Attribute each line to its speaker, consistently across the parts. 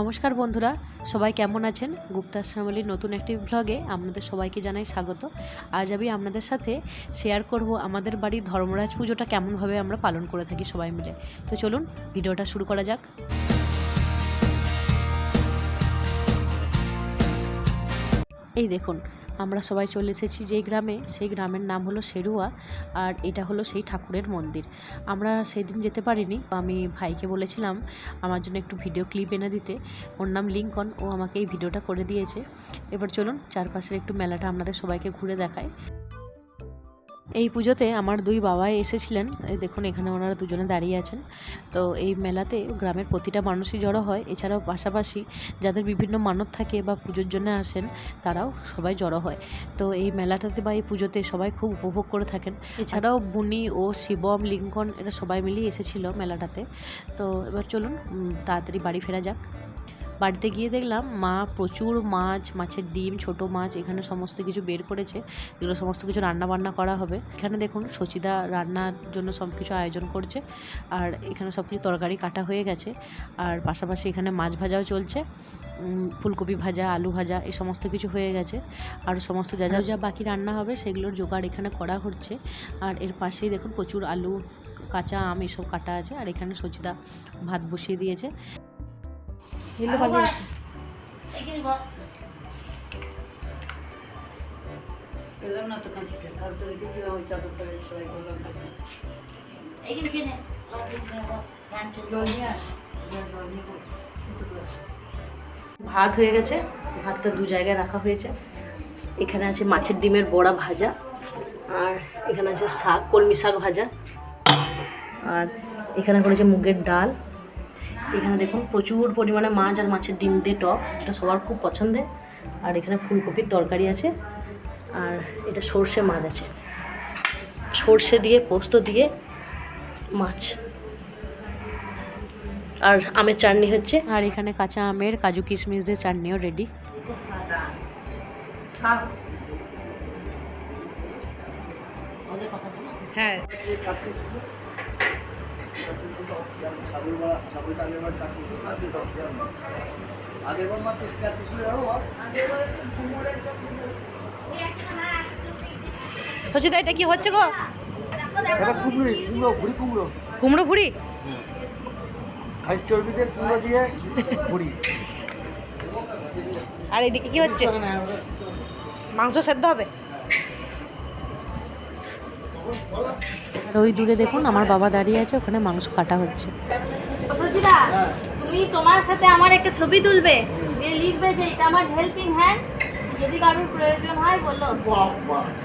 Speaker 1: নমস্কার বন্ধুরা, সবাই কেমন আছেন? গুপ্তাস ফ্যামিলির নতুন একটি ব্লগে আপনাদের সবাইকে জানাই স্বাগত। আজ আমি আপনাদের সাথে শেয়ার করব আমাদের বাড়ির ধর্মরাজ পুজোটা কেমনভাবে আমরা পালন করে থাকি সবাই মিলে। তো চলুন, ভিডিওটা শুরু করা যাক। এই দেখুন আমরা সবাই চলে এসেছি যেই গ্রামে, সেই গ্রামের নাম হলো শেরুয়া আর এটা হলো সেই ঠাকুরের মন্দির। আমরা সেই দিন যেতে পারিনি আমি ভাইকে বলেছিলাম আমার জন্য একটু ভিডিও ক্লিপ এনে দিতে। ওর নাম লিঙ্কন, ও আমাকে এই ভিডিওটা করে দিয়েছে। এবার চলুন, চারপাশের একটু মেলাটা আপনাদের সবাইকে ঘুরে দেখায়। এই পুজোতে আমার দুই বাবাই এসেছিলেন। দেখুন, এখানে ওনারা দুজনে দাঁড়িয়ে আছেন। তো এই মেলাতে গ্রামের প্রতিটা মানুষই জড়ো হয়। এছাড়াও পাশাপাশি যাদের বিভিন্ন মানত থাকে বা পুজোর জন্য আসেন, তারাও সবাই জড়ো হয়। তো এই মেলাটাতে বা এই পুজোতে সবাই খুব উপভোগ করে থাকেন। এছাড়াও বুনি ও শিবম, লিঙ্কন, এরা সবাই মিলিয়ে এসেছিল মেলাটাতে। তো এবার চলুন তাড়াতাড়ি বাড়ি ফেরা যাক। বাড়িতে গিয়ে দেখলাম মা প্রচুর মাছ, মাছের ডিম, ছোট মাছ, এখানে সমস্ত কিছু বের করেছে। এগুলো সমস্ত কিছু রান্না বান্না করা হবে। এখানে দেখুন সচিদা রান্নার জন্য সব কিছু আয়োজন করছে। আর এখানে সব কিছু তরকারি কাটা হয়ে গেছে। আর পাশাপাশি এখানে মাছ ভাজাও চলছে। ফুলকপি ভাজা, আলু ভাজা, এই সমস্ত কিছু হয়ে গেছে। আর সমস্ত যা যা যা বাকি রান্না হবে সেগুলোর জোগাড় এখানে করা হচ্ছে। আর এর পাশেই দেখুন প্রচুর আলু, কাঁচা আম এসব কাটা আছে। আর এখানে সচিদা ভাত বসিয়ে দিয়েছে।
Speaker 2: পেলাম না তো কাঁচিটা। আর তো রেখেছিলাম ওই চাদরটা সবাই করলাম জল নিয়ে আস জল জল নিয়ে কর। একটু করে।
Speaker 1: ভাত হয়ে গেছে। ভাতটা দু জায়গায় রাখা হয়েছে। এখানে আছে মাছের ডিমের বড়া ভাজা আর এখানে আছে শাক কলমি শাক ভাজা। আর এখানে করেছে মুগের ডাল। এখানে দেখুন প্রচুর পরিমাণে মাছ আর মাছের ডিম দিয়ে টক এটা সবার খুব পছন্দের। আর এখানে ফুলকপির তরকারি আছে আর এটা সর্ষে মাছ আছে। সর্ষে দিয়ে পোস্ত দিয়ে মাছ। আর আমের চাটনি হচ্ছে। আর এখানে কাঁচা আমের কাজু কিশমিশ দিয়ে চাটনিও রেডি হ্যাঁ। সচিদা এটা কি হচ্ছে গো?
Speaker 3: কুমড়ো কুমড়ো ভুড়ি কুমড়ো।
Speaker 1: কুমড়ো ভুড়ি?
Speaker 3: খাসি চর্বিতে কুমড়ো দিয়ে ভুড়ি।
Speaker 1: আর এদিকে কি হচ্ছে? মাংস সেদ্ধ হবে? আর ওই দূরে দেখুন আমার বাবা দাঁড়িয়ে আছে ওখানে মাংস কাটা হচ্ছে।
Speaker 4: তুমি তোমার সাথে আমার একটা ছবি তুলবে। যে লিখবে যে এটা আমার হেল্পিং হ্যান্ড যদি কারোর প্রয়োজন হয় বলো।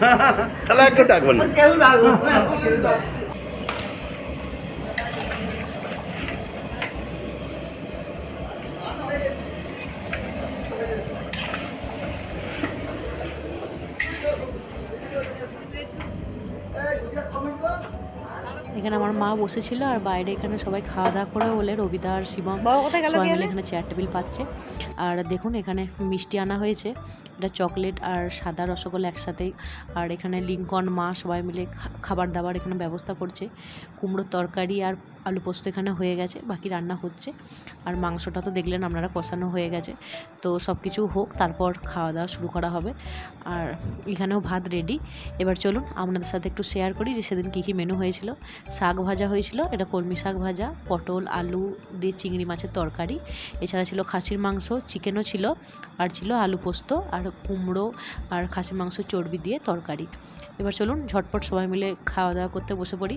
Speaker 5: তাহলে একটু ডাকবেন।
Speaker 1: এখানে আমার মা বসেছিল আর বাইরে এখানে সবাই খাওয়া দাওয়া করে বলে রবিদা আর শিবম সবাই মিলে এখানে চেয়ার টেবিল পাচ্ছে। আর দেখুন এখানে মিষ্টি আনা হয়েছে। এটা চকলেট আর সাদা রসগোল্লা একসাথেই। আর এখানে লিঙ্কন মা সবাই মিলে খাবার দাবার এখানে ব্যবস্থা করছে। কুমড়োর তরকারি আর আলু পোস্ত এখানে হয়ে গেছে, বাকি রান্না হচ্ছে। আর মাংসটা তো দেখলেন আপনারা কষানো হয়ে গেছে। তো সব কিছু হোক, তারপর খাওয়া দাওয়া শুরু করা হবে। আর এখানেও ভাত রেডি এবার চলুন আপনাদের সাথে একটু শেয়ার করি যে সেদিন কী কী মেনু হয়েছিল। শাক ভাজা হয়েছিল, এটা কলমি শাক ভাজা, পটল, আলু দিয়ে চিংড়ি মাছের তরকারি। এছাড়া ছিল খাসির মাংস চিকেনও ছিল। আর ছিল আলু পোস্ত, আর কুমড়ো, আর খাসির মাংস চর্বি দিয়ে তরকারি। এবার চলুন ঝটপট সবাই মিলে খাওয়া দাওয়া করতে বসে পড়ি।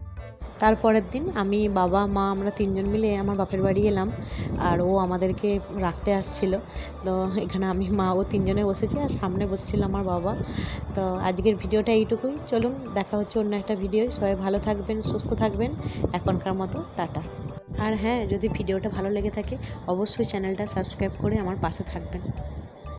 Speaker 1: তারপরের দিন আমি, বাবা, মা, আমরা তিনজন মিলে আমার বাপের বাড়ি এলাম আর ও আমাদেরকে রাখতে আসছিল। তো এখানে আমি, মা ও তিনজনে বসেছি আর সামনে বসেছিল আমার বাবা। তো আজকের ভিডিওটা এইটুকুই। চলুন, দেখা হচ্ছে অন্য একটা ভিডিও সবাই ভালো থাকবেন, সুস্থ থাকবেন। এখনকার মতো টাটা। আর হ্যাঁ যদি ভিডিওটা ভালো লেগে থাকে, অবশ্যই চ্যানেলটা সাবস্ক্রাইব করে আমার পাশে থাকবেন।